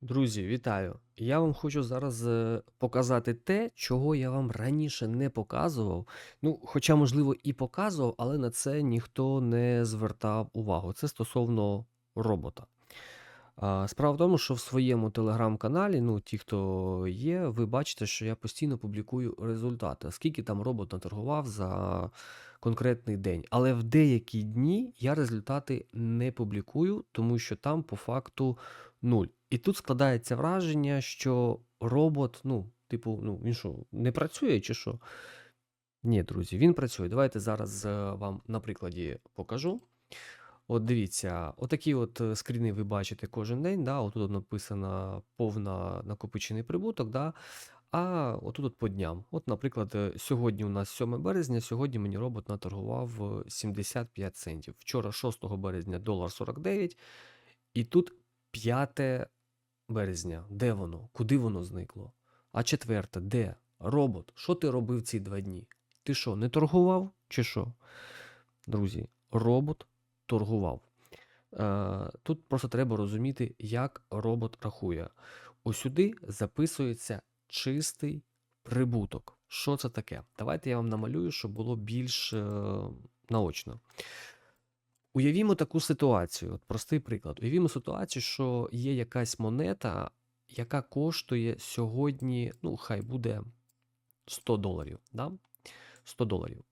Друзі, вітаю! Я вам хочу зараз е, показати те, чого я вам раніше не показував. Ну, хоча, можливо, і показував, але на це ніхто не звертав увагу. Це стосовно робота. Справа в тому, що в своєму телеграм-каналі, ну, ті, хто є, ви бачите, що я постійно публікую результати, скільки там робот наторгував за конкретний день. Але в деякі дні я результати не публікую, тому що там по факту нуль. І тут складається враження, що робот, ну, типу, ну, він що, не працює чи що? Ні, друзі, він працює. Давайте зараз е, вам на прикладі покажу. От дивіться, отакі от е, скріни ви бачите кожен день. Да? Отут написано повна накопичений прибуток. Да? А отут от по дням. От, наприклад, е, сьогодні у нас 7 березня, сьогодні мені робот наторгував е, 75 центів. Вчора, 6 березня, долар 49. І тут 5 березня. Де воно? Куди воно зникло? А четверте, де? Робот, що ти робив ці два дні? Ти що, не торгував чи що? Друзі, робот торгував. Е, Тут просто треба розуміти, як робот рахує. Ось сюди записується чистий прибуток. Що це таке? Давайте я вам намалюю, щоб було більш е, наочно. Уявімо таку ситуацію, от простий приклад. Уявімо ситуацію, що є якась монета, яка коштує сьогодні, ну, хай буде 100 доларів. Да? 100 доларів.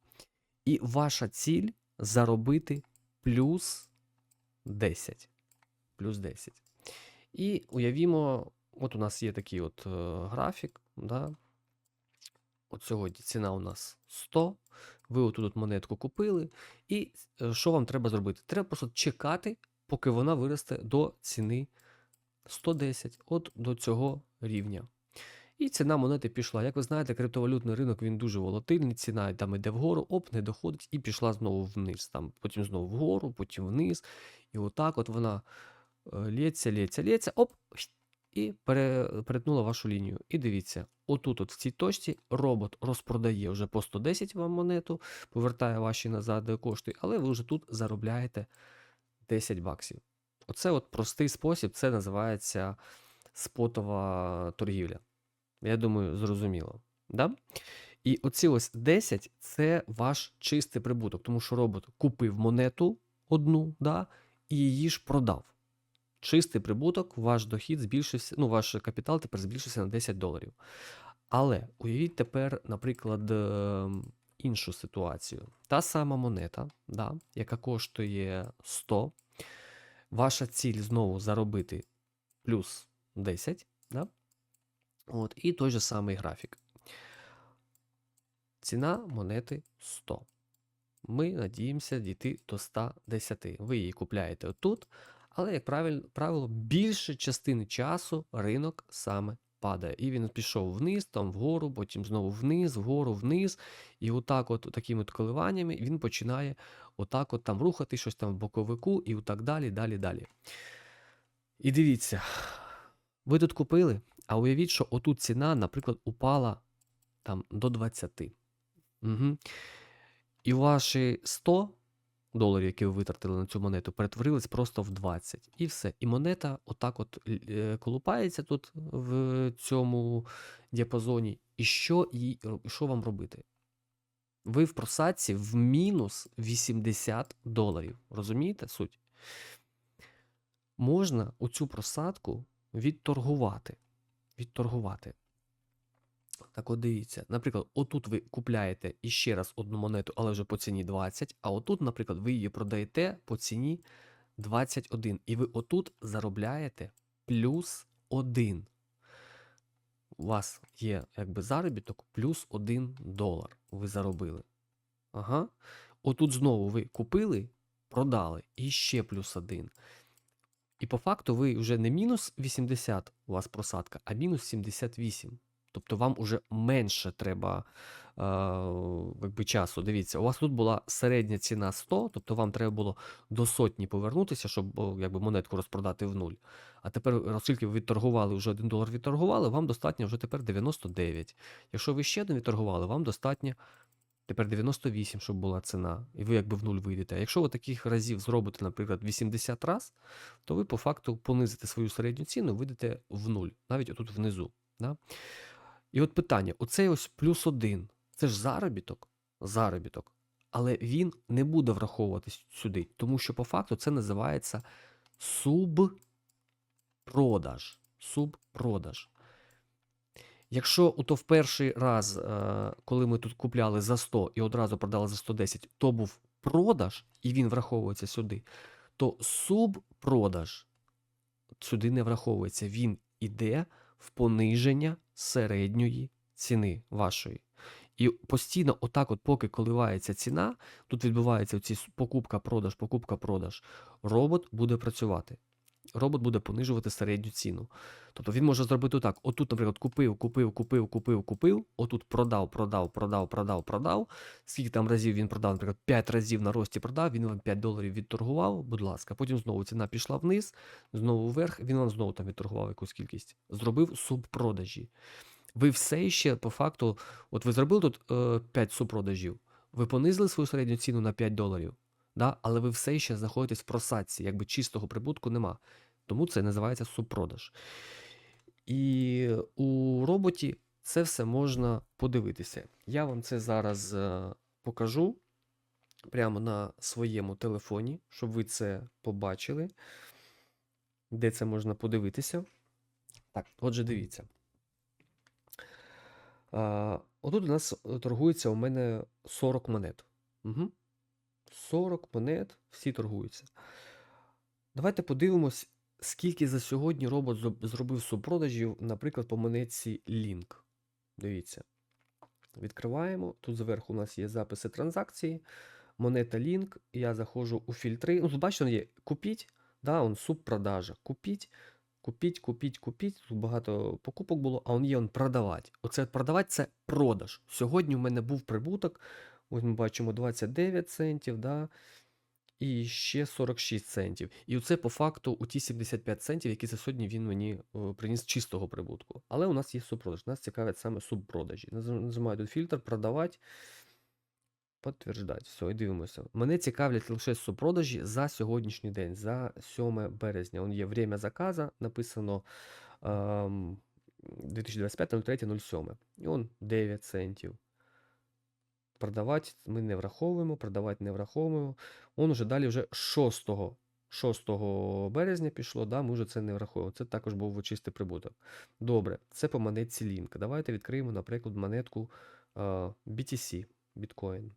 І ваша ціль заробити плюс 10. Плюс 10. І уявімо, от у нас є такий от е, графік. Да? От сьогодні ціна у нас 100. Ви отут от монетку купили. І е, що вам треба зробити? Треба просто чекати, поки вона виросте до ціни 110, от до цього рівня. І ціна монети пішла. Як ви знаєте, криптовалютний ринок він дуже волатильний, ціна там іде вгору, оп, не доходить і пішла знову вниз. Там, Потім знову вгору, потім вниз. І отак от вона е, лється, лється, лється, оп, і пере, перетнула вашу лінію. І дивіться, отут, от в цій точці, робот розпродає вже по 110 вам монету, повертає ваші назад, де коштує, але ви вже тут заробляєте 10 баксів. Оце от простий спосіб, це називається спотова торгівля. Я думаю, зрозуміло. Да? І оці ось 10 це ваш чистий прибуток, тому що робот купив монету одну, да, і її ж продав. Чистий прибуток, ваш дохід збільшився, ну, ваш капітал тепер збільшився на 10 доларів. Але уявіть тепер, наприклад, е, іншу ситуацію. Та сама монета, да, яка коштує 100. Ваша ціль знову заробити плюс 10. Да? От, І той же самий графік. Ціна монети 100. Ми надіємося дійти до 110. Ви її купляєте отут, але, як правило, більше частини часу ринок саме падає. І він пішов вниз, там вгору, потім знову вниз, вгору, вниз. І отак, от такими от коливаннями він починає отак от там рухати щось там в боковику і отак далі, далі, далі. І дивіться, ви тут купили, а уявіть, що отут ціна, наприклад, упала там до 20. Угу. І ваші 100 доларів, які ви витратили на цю монету, перетворились просто в 20. І все. І монета отак от е, колупається тут в цьому діапазоні. І що, їй, що вам робити? Ви в просадці в мінус 80 доларів. Розумієте суть? Можна оцю просадку відторгувати. Відторгувати. Так от дивіться, наприклад, отут ви купляєте іще раз одну монету, але вже по ціні 20, а отут, наприклад, ви її продаєте по ціні 21. І ви отут заробляєте плюс 1. У вас є якби заробіток плюс 1 долар. Ви заробили. Ага. Отут знову ви купили, продали, і ще плюс 1. І по факту ви вже не мінус 80 у вас просадка, а мінус 78. Тобто вам уже менше треба е, якби, часу. Дивіться, у вас тут була середня ціна 100, тобто вам треба було до сотні повернутися, щоб якби, монетку розпродати в нуль. А тепер, оскільки ви відторгували, вже 1 долар відторгували, вам достатньо вже тепер 99. Якщо ви ще один відторгували, вам достатньо Тепер 98, щоб була ціна, і ви якби в нуль вийдете. А якщо ви таких разів зробите, наприклад, 80 раз, то ви по факту понизите свою середню ціну, вийдете в нуль, навіть отут внизу. Да? І от питання: оцей ось плюс один, це ж заробіток, заробіток, але він не буде враховуватись сюди, тому що по факту це називається субпродаж. Субпродаж. Якщо ото в перший раз, е, коли ми тут купляли за 100 і одразу продали за 110, то був продаж, і він враховується сюди, то субпродаж сюди не враховується. Він іде в пониження середньої ціни вашої. І постійно, отак, от поки коливається ціна, тут відбувається ці покупка-продаж, покупка-продаж, робот буде працювати. Робот буде понижувати середню ціну. Тобто він може зробити так: отут, наприклад, купив, купив, купив, купив, купив, отут продав, продав, продав, продав, продав. Скільки там разів він продав, наприклад, 5 разів на рості продав, він вам 5 доларів відторгував, будь ласка. Потім знову ціна пішла вниз, знову вверх, він вам знову там відторгував якусь кількість. Зробив субпродажі. Ви все ще по факту, от ви зробили тут е, 5 субпродажів, ви понизили свою середню ціну на 5 доларів, да? але ви все ще знаходитесь в просадці, якби чистого прибутку нема. Тому це називається субпродаж. І у роботі це все можна подивитися. Я вам це зараз е, покажу прямо на своєму телефоні, щоб ви це побачили, де це можна подивитися. Так, отже, дивіться. А, Отут у нас е, торгується у мене 40 монет. Угу. 40 монет, всі торгуються. Давайте подивимось, скільки за сьогодні робот зробив субпродажів, наприклад, по монетці Link. Дивіться. Відкриваємо. Тут зверху у нас є записи транзакції. Монета Link. Я заходжу у фільтри. Ну, тут бачите, є купіть, да, он субпродажа. Купіть, купіть, купіть, купіть. Тут багато покупок було, а он є он продавати. Оце продавати це продаж. Сьогодні у мене був прибуток. Ось ми бачимо 29 центів, да, і ще 46 центів. І оце по факту у ті 75 центів, які за сьогодні він мені о, приніс чистого прибутку. Але у нас є субпродаж. Нас цікавить саме субпродажі. Нажимаю тут фільтр, продавати. Підтверждати. Все, і дивимося. Мене цікавлять лише субпродажі за сьогоднішній день, за 7 березня. Он є время заказа, написано ем, 2025.03.07. І он 9 центів. Продавати ми не враховуємо, продавати не враховуємо. Он уже далі вже 6, 6 березня пішло, да, ми вже це не враховуємо. Це також був чистий прибуток. Добре, це по монетці Link. Давайте відкриємо, наприклад, монетку е, BTC, біткоін.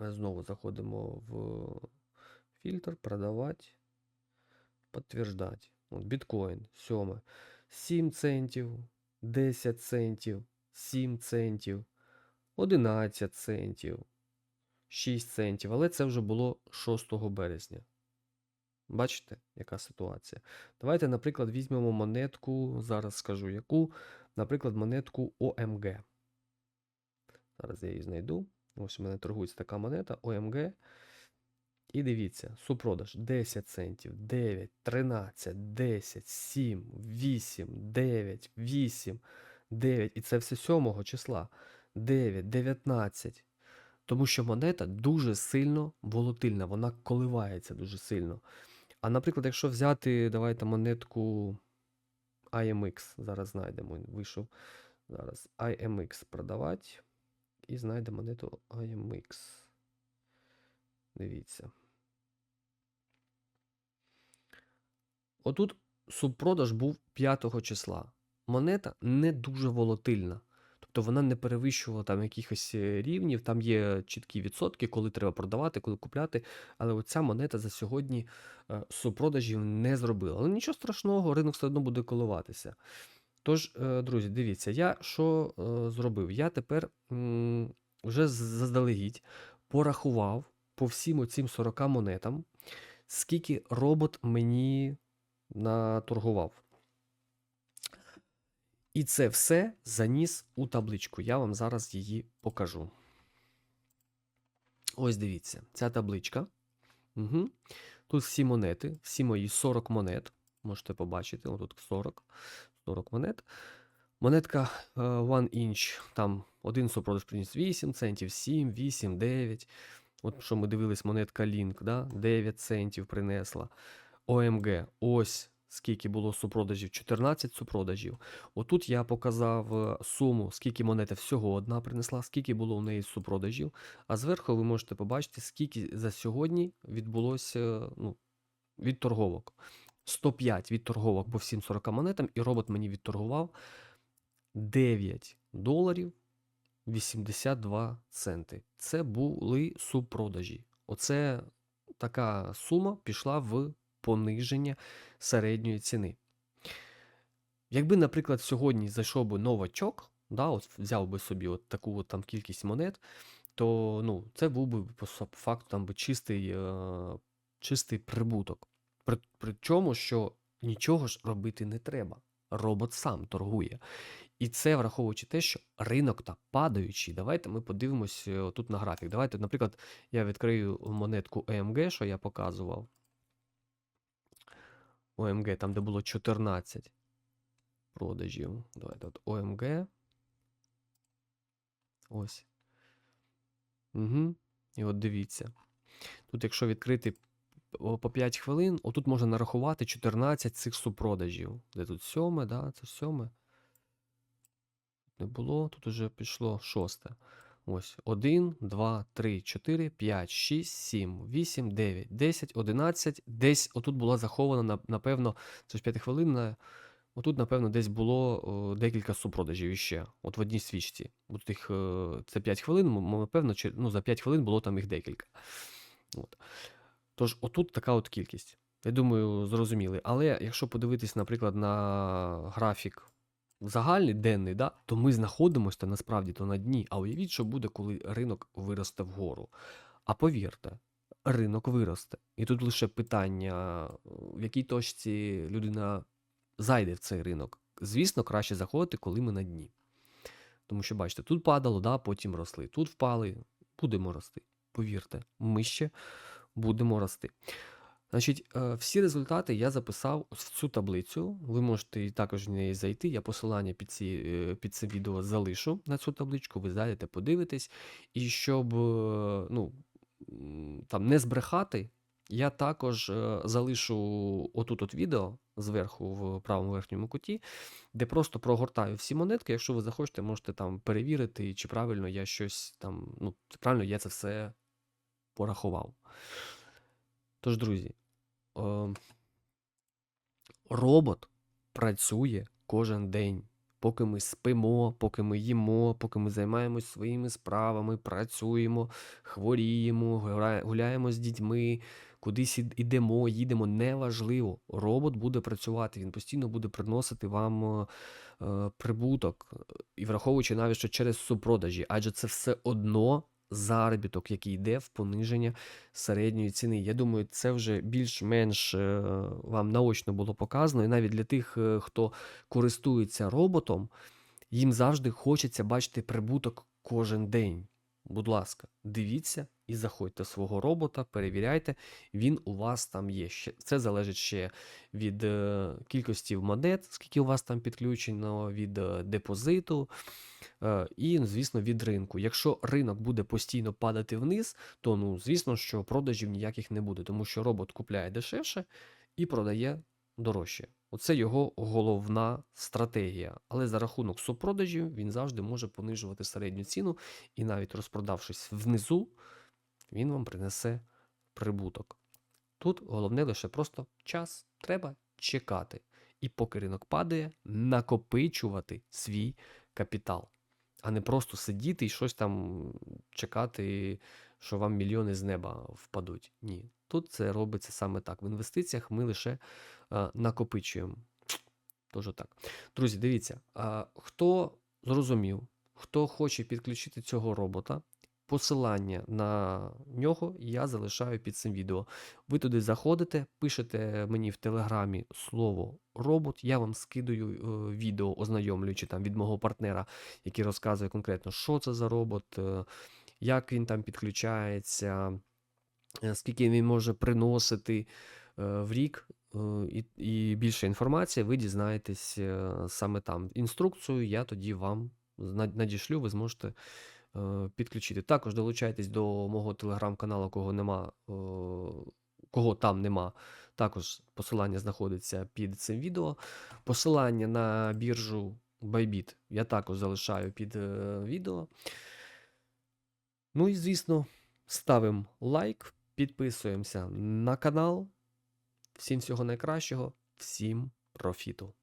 Е, Знову заходимо в фільтр, продавати, підтверждати. От, біткоін, 7. 7 центів, 10 центів, 7 центів, 11 центів, 6 центів. Але це вже було 6 березня. Бачите, яка ситуація? Давайте, наприклад, візьмемо монетку, зараз скажу яку, наприклад, монетку ОМГ. Зараз я її знайду. Ось у мене торгується така монета ОМГ. І дивіться, супродаж 10 центів, 9, 13, 10, 7, 8, 9, 8, 9. І це все 7 числа. 9, 19. Тому що монета дуже сильно волатильна, вона коливається дуже сильно. А наприклад, якщо взяти, давайте монетку IMX, зараз знайдемо, вийшов зараз IMX продавати. І знайдемо монету IMX. Дивіться. Отут субпродаж був 5 числа. Монета не дуже волатильна. Тобто вона не перевищувала там якихось е, рівнів, там є чіткі відсотки, коли треба продавати, коли купляти. Але оця монета за сьогодні е, субпродажів не зробила. Але нічого страшного, ринок все одно буде коливатися. Тож, е, друзі, дивіться, я що зробив? Я тепер вже заздалегідь порахував по всім оцим 40 монетам, скільки робот мені наторгував. І це все заніс у табличку. Я вам зараз її покажу. Ось дивіться, ця табличка. Угу. Тут всі монети, всі мої 40 монет. Можете побачити, отут 40, 40 монет. Монетка е, One Inch, там один супродаж приніс 8 центів, 7, 8, 9. От що ми дивились, монетка Link, да? 9 центів принесла. ОМГ, ось скільки було супродажів, 14 супродажів. Отут я показав е, суму, скільки монета всього одна принесла, скільки було в неї супродажів. А зверху ви можете побачити, скільки за сьогодні відбулося ну, від торговок. 105 від торговок по всім 40 монетам, і робот мені відторгував 9 доларів 82 центи. Це були супродажі. Оце така сума пішла в пониження середньої ціни. Якби, наприклад, сьогодні зайшов би новачок, да, от взяв би собі от таку от там кількість монет, то ну, це був би по факту там би чистий, е, чистий прибуток. При, при чому, що нічого ж робити не треба. Робот сам торгує. І це враховуючи те, що ринок та падаючий. Давайте ми подивимось е, тут на графік. Давайте, наприклад, я відкрию монетку EMG, що я показував. ОМГ, там, де було 14 продажів. Давайте от ОМГ. Ось. Угу. І от дивіться. Тут, якщо відкрити по по 5 хвилин, отут можна нарахувати 14 цих супродажів. Де тут сьоме, да? Це сьоме. Не було, тут уже пішло шосте. Ось 1, 2, 3, 4, 5, 6, 7, 8, 9, 10, 11. Десь отут була захована, напевно, це ж 5 хвилин. Отут, напевно, десь було о, декілька супродажів іще. От в одній свічці. От їх, е, це 5 хвилин, напевно, чи, ну, за 5 хвилин було там їх декілька. От. Тож, отут така от кількість. Я думаю, зрозуміли. Але якщо подивитись, наприклад, на графік загальний денний, да, то ми знаходимося насправді то на дні. А уявіть, що буде, коли ринок виросте вгору. А повірте, ринок виросте. І тут лише питання, в якій точці людина зайде в цей ринок. Звісно, краще заходити, коли ми на дні. Тому що, бачите, тут падало, да, потім росли. Тут впали, будемо рости. Повірте, ми ще будемо рости. Значить, е, всі результати я записав в цю таблицю. Ви можете також в неї зайти. Я посилання під, ці, е, під це відео залишу на цю табличку. Ви зайдете, подивитесь. І щоб е, ну, там не збрехати, я також залишу отут от відео зверху в правому верхньому куті, де просто прогортаю всі монетки. Якщо ви захочете, можете там перевірити, чи правильно я щось там, ну, правильно я це все порахував. Тож, друзі, робот працює кожен день. Поки ми спимо, поки ми їмо, поки ми займаємось своїми справами, працюємо, хворіємо, гуляємо з дітьми, кудись ідемо, їдемо, неважливо. Робот буде працювати, він постійно буде приносити вам е, е, прибуток, і враховуючи навіть, що через супродажі, адже це все одно заробіток, який йде в пониження середньої ціни. Я думаю, це вже більш-менш е, вам наочно було показано. І навіть для тих, е, хто користується роботом, їм завжди хочеться бачити прибуток кожен день. Будь ласка, дивіться і заходьте свого робота, перевіряйте, він у вас там є. Це залежить ще від е, кількості монет, скільки у вас там підключено, від е, депозиту. Е, І, звісно, від ринку. Якщо ринок буде постійно падати вниз, то ну, звісно, що продажів ніяких не буде, тому що робот купляє дешевше і продає дорожче. Оце його головна стратегія. Але за рахунок супродажів він завжди може понижувати середню ціну, і навіть розпродавшись внизу, він вам принесе прибуток. Тут головне лише просто час. Треба чекати. І поки ринок падає, накопичувати свій капітал, а не просто сидіти і щось там чекати, що вам мільйони з неба впадуть. Ні. Тут це робиться саме так. В інвестиціях ми лише накопичуємо. Тож так. Друзі, дивіться, хто зрозумів, хто хоче підключити цього робота, посилання на нього я залишаю під цим відео. Ви туди заходите, пишете мені в телеграмі слово робот, я вам скидаю е, відео, ознайомлюючи там від мого партнера, який розказує конкретно, що це за робот, е, як він там підключається, е, скільки він може приносити. Е, в рік, е, і і більше інформації ви дізнаєтесь, е, саме там. Інструкцію я тоді вам надішлю, ви зможете, підключити. Також долучайтесь до мого телеграм-каналу, кого нема, кого там нема. Також посилання знаходиться під цим відео. Посилання на біржу Bybit я також залишаю під, відео. Ну і звісно, ставимо лайк, підписуємося на канал. Всім всього найкращого, всім профіту!